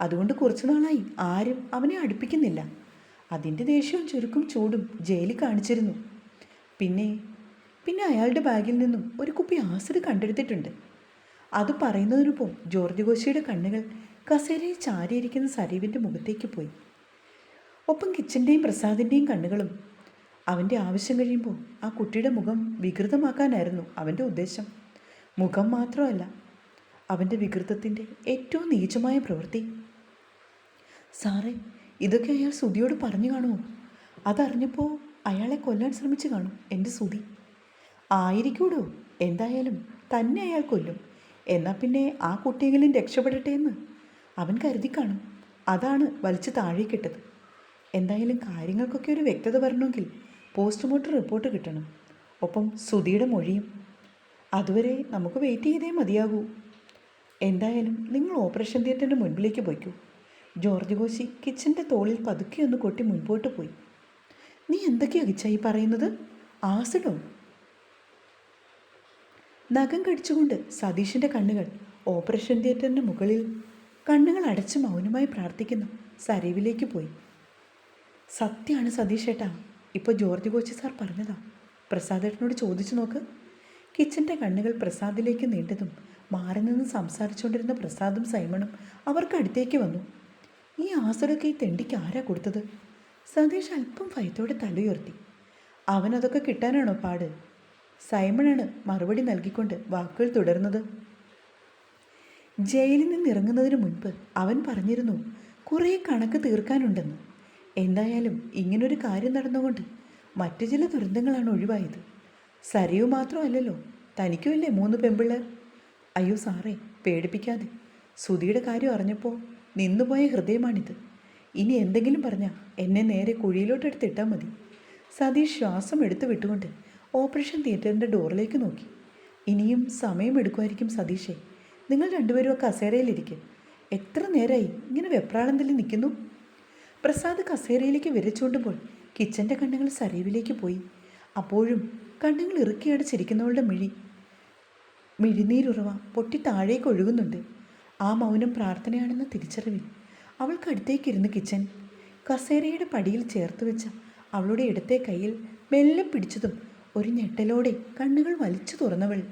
Speaker 1: അതുകൊണ്ട് കുറച്ചു നാളായി ആരും അവനെ അടുപ്പിക്കുന്നില്ല. അതിന്റെ ദേഷ്യവും ചുരുക്കും ചൂടും ജയിലിൽ കാണിച്ചിരുന്നു. പിന്നെ പിന്നെ അയാളുടെ ബാഗിൽ നിന്നും ഒരു കുപ്പി ആസിഡ് കണ്ടെടുത്തിട്ടുണ്ട്. അത് പറയുന്നതിനൊപ്പം ജോർജ് കോശിയുടെ കണ്ണുകൾ കസേരയിൽ ചാരിയിരിക്കുന്ന സരീവിന്റെ മുഖത്തേക്ക് പോയി. ഒപ്പം കിച്ചന്റെയും പ്രസാദിന്റെയും കണ്ണുകളും. അവന്റെ ആവശ്യം കഴിയുമ്പോൾ ആ കുട്ടിയുടെ മുഖം വികൃതമാക്കാനായിരുന്നു അവന്റെ ഉദ്ദേശം. മുഖം മാത്രമല്ല അവന്റെ വികൃതത്തിന്റെ ഏറ്റവും നീചമായ പ്രവൃത്തി. സാറേ ഇതൊക്കെ അയാൾ സുധിയോട് പറഞ്ഞു കാണുമോ? അതറിഞ്ഞപ്പോൾ അയാളെ കൊല്ലാൻ ശ്രമിച്ചു കാണും എന്റെ സുധി ആയിരിക്കൂടോ? എന്തായാലും തന്നെ അയാൾ കൊല്ലും. എന്നാൽ പിന്നെ ആ കുട്ടിയെങ്കിലും രക്ഷപ്പെടട്ടെ എന്ന് അവൻ കരുതി കാണും അതാണ് വലിച്ചു താഴേക്കിട്ടത്. എന്തായാലും കാര്യങ്ങൾക്കൊക്കെ ഒരു വ്യക്തത വരണമെങ്കിൽ പോസ്റ്റ്മോർട്ടം റിപ്പോർട്ട് കിട്ടണം. ഒപ്പം സുധിയുടെ മൊഴിയും. അതുവരെ നമുക്ക് വെയിറ്റ് ചെയ്തേ മതിയാകൂ. എന്തായാലും നിങ്ങൾ ഓപ്പറേഷൻ തിയേറ്ററിന്റെ മുൻപിലേക്ക് പോയിക്കൂ. ജോർജ് കോശി കിച്ചന്റെ തോളിൽ പതുക്കെ ഒന്ന് കൊട്ടി മുൻപോട്ട് പോയി. നീ എന്തൊക്കെയാ കിച്ചായി പറയുന്നത്? ആസിഡോ? നഖം കടിച്ചുകൊണ്ട് സതീഷിന്റെ കണ്ണുകൾ ഓപ്പറേഷൻ തിയേറ്ററിന്റെ മുകളിൽ കണ്ണുകൾ അടച്ച് മൗനമായി പ്രാർത്ഥിക്കുന്ന സരീവിലേക്ക് പോയി. സത്യമാണ് സതീഷ് ഏട്ടാ ഇപ്പോൾ ജോർജ് കോച്ചി സാർ പറഞ്ഞതാ. പ്രസാദേട്ടനോട് ചോദിച്ചു നോക്ക്. കിച്ചന്റെ കണ്ണുകൾ പ്രസാദിലേക്ക് നീണ്ടതും മാറി നിന്ന് സംസാരിച്ചുകൊണ്ടിരുന്ന പ്രസാദും സൈമണും അവർക്ക് അടുത്തേക്ക് വന്നു. ഈ ആസുരൊക്കെ ഈ തെണ്ടിക്ക് ആരാ കൊടുത്തത്? സതീഷ് അല്പം ഭയത്തോടെ തലയുയർത്തി. അവനതൊക്കെ കിട്ടാനാണോ പാട്? സൈമണാണ് മറുപടി നൽകിക്കൊണ്ട് വാക്കുകൾ തുടർന്നത്. ജയിലിൽ നിന്ന് ഇറങ്ങുന്നതിന് മുൻപ് അവൻ പറഞ്ഞിരുന്നു കുറേ കണക്ക് തീർക്കാനുണ്ടെന്ന്. എന്തായാലും ഇങ്ങനൊരു കാര്യം നടന്നുകൊണ്ട് മറ്റു ചില ദുരന്തങ്ങളാണ് ഒഴിവായത്. സരിയു മാത്രമല്ലല്ലോ തനിക്കുമല്ലേ മൂന്ന് പെമ്പിള്ളേർ അയ്യോ സാറേ പേടിപ്പിക്കാതെ. സുധിയുടെ കാര്യം അറിഞ്ഞപ്പോൾ നിന്നുപോയ ഹൃദയമാണിത്. ഇനി എന്തെങ്കിലും പറഞ്ഞാൽ എന്നെ നേരെ കുഴിയിലോട്ട് എടുത്തിട്ടാൽ മതി. സതീഷ് ശ്വാസം എടുത്തു വിട്ടുകൊണ്ട് ഓപ്പറേഷൻ തിയേറ്ററിന്റെ ഡോറിലേക്ക് നോക്കി. ഇനിയും സമയമെടുക്കുമായിരിക്കും സതീഷേ. നിങ്ങൾ രണ്ടുപേരും ആ കസേരയിലിരിക്കും. എത്ര നേരമായി ഇങ്ങനെ വെപ്രാളന്തിൽ നിൽക്കുന്നു പ്രസാദ് കസേരയിലേക്ക് വിരച്ചുകൊണ്ടുമ്പോൾ കിച്ചന്റെ കണ്ണുകൾ സരീവിലേക്ക് പോയി. അപ്പോഴും കണ്ണുകൾ ഇറുക്കിയടച്ചിരിക്കുന്നവളുടെ മിഴി. മിഴിനീരുറവ പൊട്ടി താഴേക്ക് ഒഴുകുന്നുണ്ട്. ആ മൗനം പ്രാർത്ഥനയാണെന്ന തിരിച്ചറിവിൽ അവൾക്കടുത്തേക്കിരുന്ന് കിച്ചൻ. കസേരയുടെ പടിയിൽ ചേർത്ത് വെച്ച അവളുടെ ഇടത്തെ കയ്യിൽ മെല്ലെ പിടിച്ചതും ഒരു ഞെട്ടലോടെ കണ്ണുകൾ വലിച്ചു തുറന്നവൾ.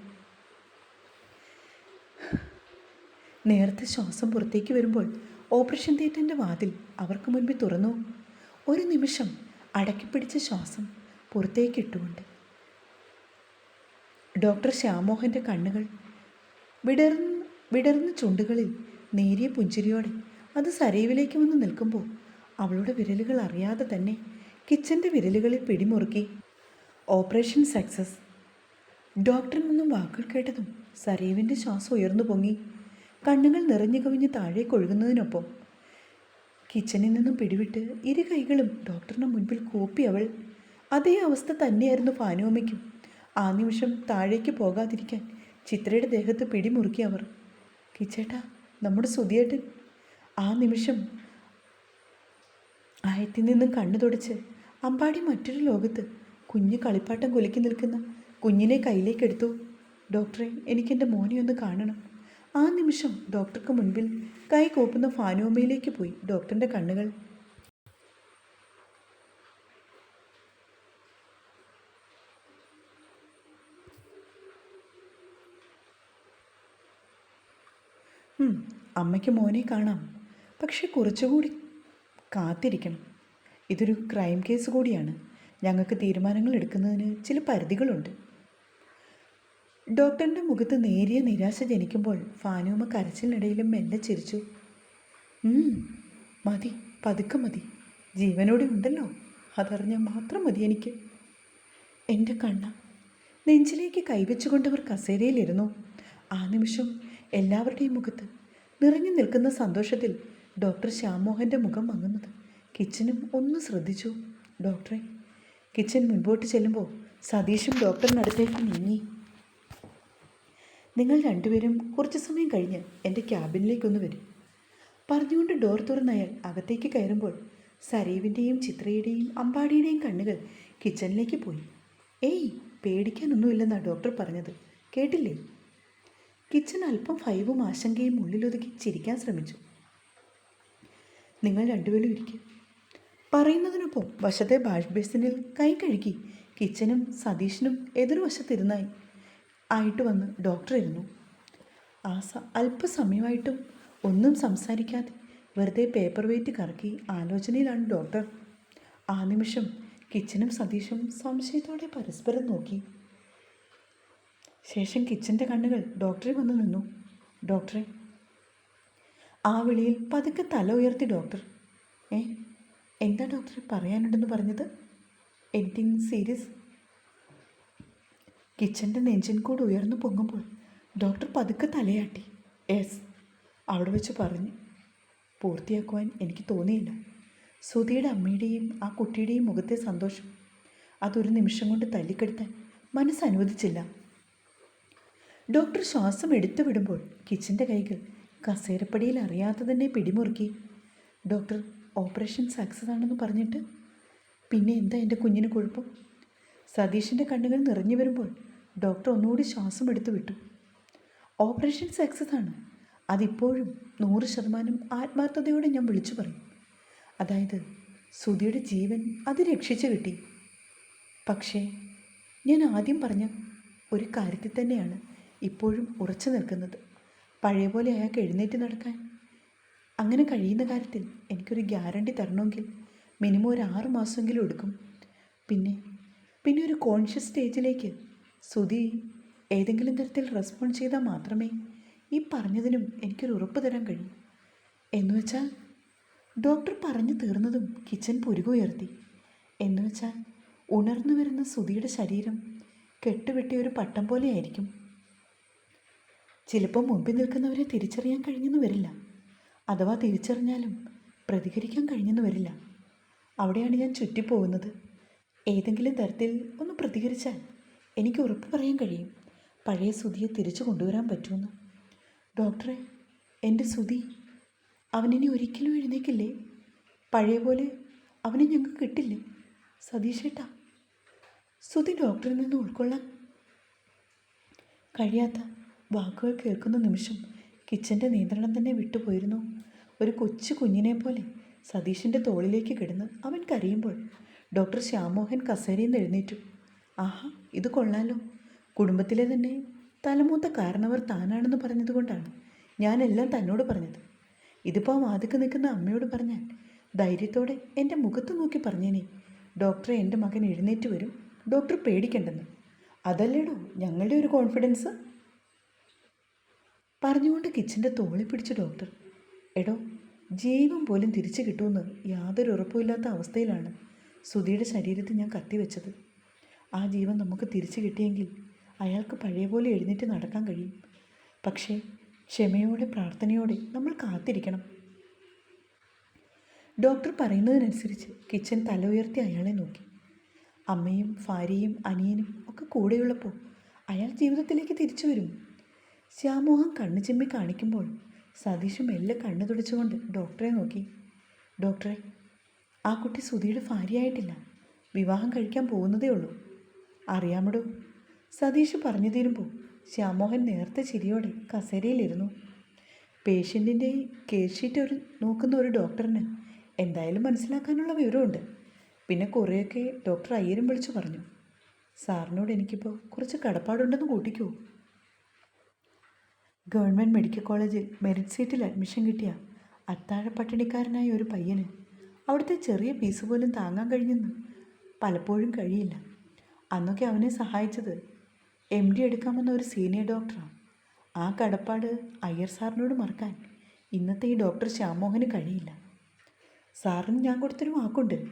Speaker 1: നേരത്തെ ശ്വാസം പുറത്തേക്ക് വരുമ്പോൾ ഓപ്പറേഷൻ തിയേറ്ററിന്റെ വാതിൽ അവർക്ക് മുൻപിൽ തുറന്നു. ഒരു നിമിഷം അടക്കിപ്പിടിച്ച ശ്വാസം പുറത്തേക്ക് ഇട്ടുകൊണ്ട് ഡോക്ടർ ശ്യാമോഹന്റെ കണ്ണുകൾ വിടർന്ന് വിടർന്ന ചുണ്ടുകളിൽ നേരിയ പുഞ്ചിരിയോടെ അത് സരയുവിലേക്ക് വന്ന് നിൽക്കുമ്പോൾ അവളുടെ വിരലുകൾ അറിയാതെ തന്നെ കിച്ചന്റെ വിരലുകളിൽ പിടിമുറുക്കി. Operation success. ഡോക്ടറിൽ നിന്നും വാക്കുകൾ കേട്ടതും സരീവിന്റെ ശ്വാസം ഉയർന്നു പൊങ്ങി. കണ്ണുകൾ നിറഞ്ഞു കവിഞ്ഞ് താഴേക്ക് ഒഴുകുന്നതിനൊപ്പം കിച്ചണിൽ നിന്നും പിടിവിട്ട് ഇരു കൈകളും ഡോക്ടറിന് മുൻപിൽ കൂപ്പി അവൾ അതേ അവസ്ഥ തന്നെയായിരുന്നു ഫാനുവമ്മയ്ക്കും ആ നിമിഷം താഴേക്ക് പോകാതിരിക്കാൻ ചിത്രയുടെ ദേഹത്ത് പിടിമുറുക്കി അവർ. കിച്ചേട്ടാ നമ്മുടെ സുധിയേട്ടൻ. ആ നിമിഷം ആയത്തിൽ നിന്നും കണ്ണു തുടച്ച് അമ്പാടി മറ്റൊരു ലോകത്ത് കുഞ്ഞ് കളിപ്പാട്ടം കുലുക്കി നിൽക്കുന്ന കുഞ്ഞിനെ കയ്യിലേക്കെടുത്തു ഡോക്ടറെ എനിക്കെന്റെ മോനെ ഒന്ന് കാണണം. ആ നിമിഷം ഡോക്ടർക്ക് മുൻപിൽ കൈ കോപ്പുന്ന ഫാനോമയിലേക്ക് പോയി ഡോക്ടറിന്റെ കണ്ണുകൾ. അമ്മയ്ക്ക് മോനെ കാണാം. പക്ഷെ കുറച്ചുകൂടി കാത്തിരിക്കണം. ഇതൊരു ക്രൈം കേസ് കൂടിയാണ്. ഞങ്ങൾക്ക് തീരുമാനങ്ങൾ എടുക്കുന്നതിന് ചില പരിധികളുണ്ട്. ഡോക്ടറിന്റെ മുഖത്ത് നേരിയ നിരാശ ജനിക്കുമ്പോൾ ഫാനുമ കരച്ചിലിനിടയിലും മെല്ലെ ചിരിച്ചു. "ഉം, മതി പതുക്കെ മതി. ജീവനോടെ ഉണ്ടല്ലോ. അതറിഞ്ഞാൽ മാത്രം മതി എനിക്ക്. എന്റെ കണ്ണ നെഞ്ചിലേക്ക് കൈവച്ചുകൊണ്ടവർ കസേരയിലിരുന്നു. ആ നിമിഷം എല്ലാവരുടെയും മുഖത്ത് നിറഞ്ഞു നിൽക്കുന്ന സന്തോഷത്തിൽ ഡോക്ടർ ശ്യാമോഹന്റെ മുഖം മങ്ങുന്നത് കിച്ചനും ഒന്ന് ശ്രദ്ധിച്ചു. ഡോക്ടറെ കിച്ചൻ മുൻപോട്ട് ചെല്ലുമ്പോൾ സതീഷും ഡോക്ടറിനടുത്തേക്ക് നീങ്ങി. നിങ്ങൾ രണ്ടുപേരും കുറച്ച് സമയം കഴിഞ്ഞ് എന്റെ ക്യാബിനിലേക്കൊന്ന് വരും. പറഞ്ഞുകൊണ്ട് ഡോർ തുറന്ന അയാൾ അകത്തേക്ക് കയറുമ്പോൾ സരീവിന്റെയും ചിത്രയുടെയും അമ്പാടിയുടെയും കണ്ണുകൾ കിച്ചണിലേക്ക് പോയി. ഏയ് പേടിക്കാനൊന്നുമില്ലെന്നാണ് ഡോക്ടർ പറഞ്ഞത്. കേട്ടില്ലേ? കിച്ചൺ അല്പം ഭയവും ആശങ്കയും ഉള്ളിലൊതുക്കി ചിരിക്കാൻ ശ്രമിച്ചു. നിങ്ങൾ രണ്ടുപേരും ഇരിക്കും. പറയുന്നതിനൊപ്പം വശത്തെ ബാഷ്ബേസിനിൽ കൈ കഴുകി കിച്ചനും സതീഷിനും എതിർവശത്തിരുന്നായി ആയിട്ട് വന്ന് ഡോക്ടർ ഇരുന്നു ആസ അല്പസമയമായിട്ടും ഒന്നും സംസാരിക്കാതെ വെറുതെ പേപ്പർ വെയിറ്റ് കറക്കി ആലോചനയിലാണ് ഡോക്ടർ. ആ നിമിഷം കിച്ചനും സതീഷും സംശയത്തോടെ പരസ്പരം നോക്കി. ശേഷം കിച്ചന്റെ കണ്ണുകൾ ഡോക്ടറെ വന്ന് നിന്നു. ഡോക്ടറെ ആ വിളിയിൽ പതുക്കെ തല ഉയർത്തി ഡോക്ടർ. ഏ എന്താ ഡോക്ടറെ പറയാനുണ്ടെന്ന് പറഞ്ഞത്? എനിത്തിങ് സീരിയസ് കിച്ചന്റെ നെഞ്ചിൻ കൂട് ഉയർന്നു പൊങ്ങുമ്പോൾ ഡോക്ടർ പതുക്കെ തലയാട്ടി. എസ് അവിടെ വെച്ച് പറഞ്ഞു. പൂർത്തിയാക്കുവാൻ എനിക്ക് തോന്നിയില്ല. സുധിയുടെ അമ്മയുടെയും ആ കുട്ടിയുടെയും മുഖത്തെ സന്തോഷം അതൊരു നിമിഷം കൊണ്ട് തല്ലിക്കെടുത്താൻ മനസ്സ് അനുവദിച്ചില്ല. ഡോക്ടർ ശ്വാസം എടുത്തു വിടുമ്പോൾ കിച്ചന്റെ കൈകൾ കസേരപ്പടിയിൽ അറിയാതെ തന്നെ പിടിമുറുക്കി. ഡോക്ടർ ഓപ്പറേഷൻ സക്സസ് ആണെന്ന് പറഞ്ഞിട്ട്? പിന്നെ എന്താ എന്റെ കുഞ്ഞിന് കുഴപ്പം? സതീഷിന്റെ കണ്ണുകൾ നിറഞ്ഞു വരുമ്പോൾ ഡോക്ടർ ഒന്നുകൂടി ശ്വാസം എടുത്തു വിട്ടു. ഓപ്പറേഷൻ സക്സസ് ആണ്. അതിപ്പോഴും നൂറ് ശതമാനം ആത്മാർത്ഥതയോടെ ഞാൻ വിളിച്ചു പറയും. അതായത് സുധിയുടെ ജീവൻ അത് രക്ഷിച്ചു കിട്ടി. പക്ഷേ ഞാൻ ആദ്യം പറഞ്ഞ ഒരു കാര്യത്തിൽ തന്നെയാണ് ഇപ്പോഴും ഉറച്ചു നിൽക്കുന്നത്. പഴയ പോലെ അയാൾക്ക് എഴുന്നേറ്റ് നടക്കാൻ. അങ്ങനെ കഴിയുന്ന കാര്യത്തിൽ എനിക്കൊരു ഗ്യാരണ്ടി തരണമെങ്കിൽ മിനിമം ഒരു ആറ് മാസമെങ്കിലും എടുക്കും. പിന്നെ പിന്നെ ഒരു കോൺഷ്യസ് സ്റ്റേജിലേക്ക് സുധി ഏതെങ്കിലും തരത്തിൽ റെസ്പോണ്ട് ചെയ്താൽ മാത്രമേ ഈ പറഞ്ഞതിനും എനിക്കൊരു ഉറപ്പ് തരാൻ കഴിയൂ. എന്നുവെച്ചാൽ ഡോക്ടർ പറഞ്ഞു തീർന്നതും കിച്ചൻ പുരുകുയർത്തി എന്നുവെച്ചാൽ ഉണർന്നു വരുന്ന സുധിയുടെ ശരീരം കെട്ടുവെട്ടിയ ഒരു പട്ടം പോലെയായിരിക്കും. ചിലപ്പോൾ മുമ്പിൽ നിൽക്കുന്നവരെ തിരിച്ചറിയാൻ കഴിഞ്ഞെന്ന് വരില്ല. അഥവാ തിരിച്ചറിഞ്ഞാലും പ്രതികരിക്കാൻ കഴിഞ്ഞെന്ന് വരില്ല. അവിടെയാണ് ഞാൻ ചുറ്റിപ്പോകുന്നത്. ഏതെങ്കിലും തരത്തിൽ ഒന്ന് പ്രതികരിച്ചാൽ എനിക്ക് ഉറപ്പ് പറയാൻ കഴിയും. പഴയ സുധിയെ തിരിച്ചു കൊണ്ടുവരാൻ പറ്റുമെന്ന്. ഡോക്ടറെ എന്റെ സുധി അവനിനി ഒരിക്കലും എഴുന്നേക്കില്ലേ? പഴയ പോലെ അവനെ ഞങ്ങൾക്ക് കിട്ടില്ലേ? സതീഷേട്ടാ സുധി ഡോക്ടറിൽ നിന്ന് ഉൾക്കൊള്ളാൻ. കഴിയാത്ത വാക്കുകൾ കേൾക്കുന്ന നിമിഷം കിച്ചന്റെ നിയന്ത്രണം തന്നെ വിട്ടുപോയിരുന്നു. ഒരു കൊച്ചു കുഞ്ഞിനെ പോലെ സതീഷിന്റെ തോളിലേക്ക് കിടന്ന് അവൻ കരയുമ്പോൾ ഡോക്ടർ ശ്യാമോഹൻ കസേരയിൽ നിന്ന് എഴുന്നേറ്റു. ആഹാ ഇത് കൊള്ളാലോ. കുടുംബത്തിലെ തന്നെ തലമൂത്ത കാരണവർ താനാണെന്ന് പറഞ്ഞതുകൊണ്ടാണ് ഞാനെല്ലാം തന്നോട് പറഞ്ഞത്. ഇതിപ്പോൾ വാതിക്ക് നിൽക്കുന്ന അമ്മയോട് പറഞ്ഞാൽ ധൈര്യത്തോടെ എന്റെ മുഖത്ത് നോക്കി പറഞ്ഞേനെ. ഡോക്ടറെ എന്റെ മകൻ എഴുന്നേറ്റ് വരും. ഡോക്ടർ പേടിക്കണ്ടെന്ന്. അതല്ലേടോ ഞങ്ങളുടെ ഒരു കോൺഫിഡൻസ്? പറഞ്ഞുകൊണ്ട് കിച്ചന്റെ തോളി പിടിച്ച ഡോക്ടർ എടോ ജീവൻ പോലും തിരിച്ചു കിട്ടുമെന്ന് യാതൊരു ഉറപ്പുമില്ലാത്ത അവസ്ഥയിലാണ് സുധിയുടെ ശരീരത്തിൽ ഞാൻ കത്തിവെച്ചത് ആ ജീവൻ നമുക്ക് തിരിച്ചു കിട്ടിയെങ്കിൽ അയാൾക്ക് പഴയ പോലെ എഴുന്നേറ്റ് നടക്കാൻ കഴിയും. പക്ഷേ ക്ഷമയോടെ പ്രാർത്ഥനയോടെ നമ്മൾ കാത്തിരിക്കണം. ഡോക്ടർ പറയുന്നതിനനുസരിച്ച് കിച്ചൻ തല ഉയർത്തി അയാളെ നോക്കി. അമ്മയും ഭാര്യയും അനിയനും ഒക്കെ കൂടെയുള്ളപ്പോൾ അയാൾ ജീവിതത്തിലേക്ക് തിരിച്ചു വരും. ശ്യാമോഹൻ കണ്ണു ചിമ്മി കാണിക്കുമ്പോൾ സതീഷ് മെല്ലെ കണ്ണു തുടച്ചുകൊണ്ട് ഡോക്ടറെ നോക്കി. ഡോക്ടറെ ആ കുട്ടി സുധിയുടെ ഭാര്യയായിട്ടില്ല. വിവാഹം കഴിക്കാൻ പോകുന്നതേ ഉള്ളൂ. അറിയാമടോ. സതീഷ് പറഞ്ഞു തീരുമ്പോൾ ശ്യാമോഹൻ നേർത്ത ചിരിയോടെ കസേരയിലിരുന്നു. പേഷ്യന്റിന്റെ കേസ് ഷീറ്റ് ഒരു നോക്കുന്ന ഒരു ഡോക്ടറിന് എന്തായാലും മനസ്സിലാക്കാനുള്ള വിവരമുണ്ട്. പിന്നെ കുറേയൊക്കെ ഡോക്ടർ അയ്യരും വിളിച്ചു പറഞ്ഞു. സാറിനോട് എനിക്കിപ്പോൾ കുറച്ച് കടപ്പാടുണ്ടെന്ന് കൂട്ടിക്കോ. ഗവൺമെന്റ് മെഡിക്കൽ കോളേജിൽ മെറിറ്റ് സീറ്റിൽ അഡ്മിഷൻ കിട്ടിയ അത്താഴ പട്ടിണിക്കാരനായ ഒരു പയ്യന് അവിടുത്തെ ചെറിയ ഫീസ് പോലും താങ്ങാൻ കഴിഞ്ഞെന്ന് പലപ്പോഴും കഴിയില്ല. അന്നൊക്കെ അവനെ സഹായിച്ചത് എം ഡി എടുക്കാമെന്ന ഒരു സീനിയർ ഡോക്ടറാണ് ആ കടപ്പാട് അയ്യർ സാറിനോട് മറക്കാൻ ഇന്നത്തെ ഈ ഡോക്ടർ ശ്യാമോഹന് കഴിയില്ല. സാറിന് ഞാൻ കൊടുത്തൊരു വാക്കുണ്ട്.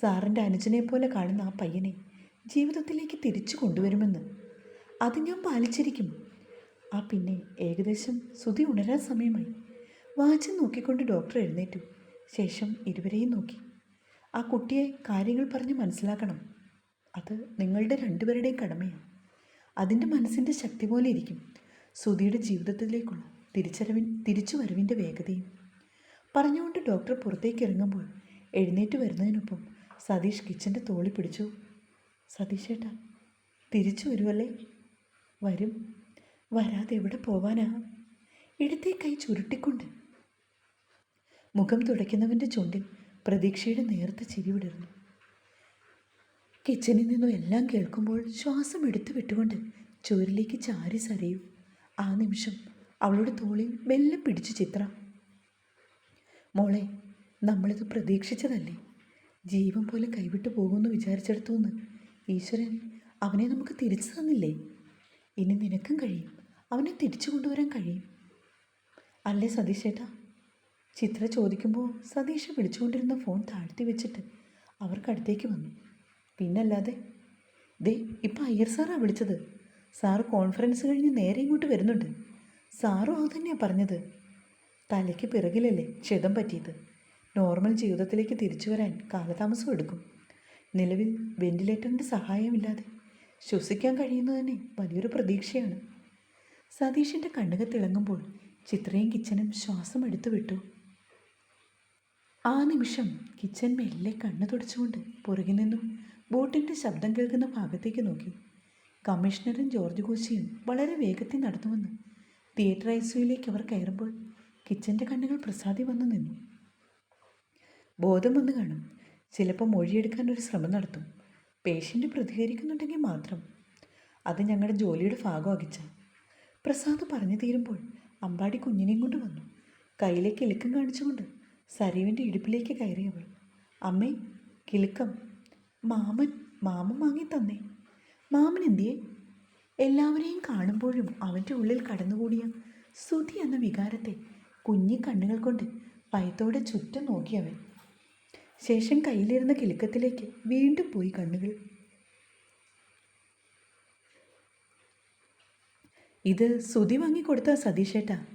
Speaker 1: സാറിന്റെ അനുജനെ പോലെ കാണുന്ന ആ പയ്യനെ ജീവിതത്തിലേക്ക് തിരിച്ചു കൊണ്ടുവരുമെന്ന്. അത് ഞാൻ പാലിച്ചിരിക്കും. ആ പിന്നെ ഏകദേശം ശ്രുതി ഉണരാൻ സമയമായി. വാച്ച് നോക്കിക്കൊണ്ട് ഡോക്ടർ എഴുന്നേറ്റു. ശേഷം ഇരുവരെയും നോക്കി. ആ കുട്ടിയെ കാര്യങ്ങൾ പറഞ്ഞ് മനസ്സിലാക്കണം. അത് നിങ്ങളുടെ രണ്ടുപേരുടെയും കടമയാണ്. അതിന്റെ മനസ്സിന്റെ ശക്തി പോലെ ഇരിക്കും സുധിയുടെ ജീവിതത്തിലേക്കുള്ള തിരിച്ചറിവിൻ തിരിച്ചുവരവിന്റെ വേഗതയും. പറഞ്ഞുകൊണ്ട് ഡോക്ടർ പുറത്തേക്ക് ഇറങ്ങുമ്പോൾ എഴുന്നേറ്റ് വരുന്നതിനൊപ്പം സതീഷ് കിച്ചന്റെ തോളി പിടിച്ചു. സതീഷ് ഏട്ടാ തിരിച്ചു വരുമല്ലേ വരും. വരാതെ എവിടെ പോവാനാ? ഇടത്തെ കൈ ചുരുട്ടിക്കൊണ്ട് മുഖം തുടയ്ക്കുന്നവന്റെ ചുണ്ടിൽ പ്രതീക്ഷയുടെ നേർത്ത ചിരി വിടർന്നു കിച്ചണിൽ നിന്നും എല്ലാം കേൾക്കുമ്പോൾ ശ്വാസം എടുത്തു വിട്ടുകൊണ്ട് ചുവരിലേക്ക് ചാരി സരയു. ആ നിമിഷം അവളുടെ തോളിൽ മെല്ലെ പിടിച്ചു ചിത്ര. മോളെ നമ്മളിത് പ്രതീക്ഷിച്ചതല്ലേ? ജീവൻ പോലെ കൈവിട്ടു പോകുമെന്ന് വിചാരിച്ചെടുത്തുനിന്ന് ഈശ്വരൻ അവനെ നമുക്ക് തിരിച്ചു തന്നില്ലേ? ഇനി നിനക്കും കഴിയും. അവനെ തിരിച്ചു കൊണ്ടുവരാൻ കഴിയും. അല്ലേ സതീഷേട്ടാ? ചിത്ര ചോദിക്കുമ്പോൾ സതീഷ് വിളിച്ചുകൊണ്ടിരുന്ന ഫോൺ താഴ്ത്തി വെച്ചിട്ട് അവർക്കടുത്തേക്ക് വന്നു. പിന്നല്ലാതെ ദേ ഇപ്പം അയ്യർ സാറാണ് വിളിച്ചത്. സാറ് കോൺഫറൻസ് കഴിഞ്ഞ് നേരെ ഇങ്ങോട്ട് വരുന്നുണ്ട്. സാറും അത് തന്നെയാണ് പറഞ്ഞത്. തലയ്ക്ക് പിറകിലല്ലേ ക്ഷതം പറ്റിയത്. നോർമൽ ജീവിതത്തിലേക്ക് തിരിച്ചു വരാൻ കാലതാമസം എടുക്കും. നിലവിൽ വെന്റിലേറ്ററിന്റെ സഹായമില്ലാതെ ശ്വസിക്കാൻ കഴിയുന്നത് തന്നെ വലിയൊരു പ്രതീക്ഷയാണ്. സതീഷിന്റെ കണ്ണുകൾ തിളങ്ങുമ്പോൾ ചിത്രയും കിച്ചനും ശ്വാസം എടുത്തു വിട്ടു ആ നിമിഷം കിച്ചൻ മെല്ലെ കണ്ണു തുടച്ചുകൊണ്ട് പുറകിൽ നിന്നും. ബോട്ടിന്റെ ശബ്ദം കേൾക്കുന്ന ഭാഗത്തേക്ക് നോക്കി. കമ്മീഷണറും ജോർജ് കോശിയും വളരെ വേഗത്തിൽ നടന്നുവന്ന് തിയേറ്റർ ഐസിയുയിലേക്ക് അവർ കയറുമ്പോൾ കിച്ചന്റെ കണ്ണുകൾ പ്രസാദി വന്നു നിന്നു. ബോധം വന്ന് കാണും. ചിലപ്പോൾ മൊഴിയെടുക്കാൻ ഒരു ശ്രമം നടത്തും. പേഷ്യന്റ് പ്രതികരിക്കുന്നുണ്ടെങ്കിൽ മാത്രം. അത് ഞങ്ങളുടെ ജോലിയുടെ ഭാഗമാകിച്ച. പ്രസാദ് പറഞ്ഞു തീരുമ്പോൾ അമ്പാടി കുഞ്ഞിനെയും കൊണ്ട് വന്നു. കയ്യിലേക്ക് ഇലക്കം കാണിച്ചുകൊണ്ട് സരീവിന്റെ ഇടുപ്പിലേക്ക് കയറിയവൾ അമ്മേ കിലുക്കം മാമൻ മാമൻ വാങ്ങി തന്നേ. മാമൻ എന്തിയേ? എല്ലാവരെയും കാണുമ്പോഴും അവന്റെ ഉള്ളിൽ കടന്നുകൂടിയ സുധി എന്ന വികാരത്തെ കുഞ്ഞി കണ്ണുകൾ കൊണ്ട് ഭയത്തോടെ ചുറ്റും നോക്കിയവൻ. ശേഷം കയ്യിലിരുന്ന കിലുക്കത്തിലേക്ക് വീണ്ടും പോയി കണ്ണുകൾ. ഇത് സുതി വാങ്ങിക്കൊടുത്ത സതീഷേട്ടാ.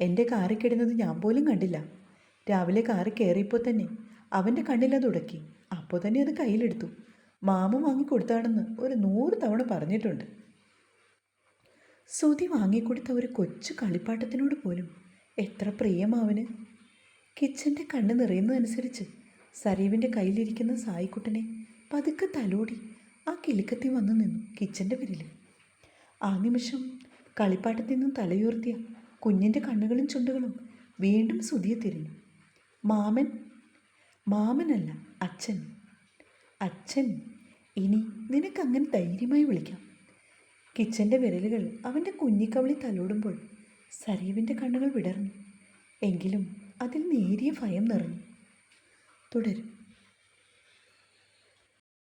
Speaker 1: എന്റെ കാറിൽ കിടന്നത് ഞാൻ പോലും കണ്ടില്ല. രാവിലെ കാറ് കയറിയപ്പോൾ തന്നെ അവന്റെ കണ്ണിൽ അത് ഉടക്കി അപ്പോൾ തന്നെ അത് കയ്യിലെടുത്തു. മാമ വാങ്ങിക്കൊടുത്താണെന്ന് ഒരു നൂറ് തവണ പറഞ്ഞിട്ടുണ്ട്. സുതി വാങ്ങിക്കൊടുത്ത ഒരു കൊച്ചു കളിപ്പാട്ടത്തിനോട് പോലും എത്ര പ്രിയമാവന് കിച്ചന്റെ കണ്ണ് നിറയുന്നതനുസരിച്ച് സരീവിന്റെ കയ്യിലിരിക്കുന്ന സായിക്കുട്ടനെ പതുക്കെ തലോടി ആ കിലുക്കത്തിൽ വന്നു നിന്നു കിച്ചന്റെ പിന്നിൽ ആ നിമിഷം കളിപ്പാട്ടത്തിൽ നിന്നും തലയുയർത്തിയ കുഞ്ഞിന്റെ കണ്ണുകളും ചുണ്ടുകളും വീണ്ടും സുതിയെ തിരിഞ്ഞു. മാമൻ മാമനല്ല അച്ഛൻ. അച്ഛൻ ഇനി നിനക്കങ്ങനെ ധൈര്യമായി വിളിക്കാം. കിച്ചന്റെ വിരലുകൾ അവന്റെ കുഞ്ഞിക്കവളി തലോടുമ്പോൾ സരീവിന്റെ കണ്ണുകൾ വിടർന്നു. എങ്കിലും അതിൽ നേരിയ ഭയം നിറഞ്ഞു. തുടരും.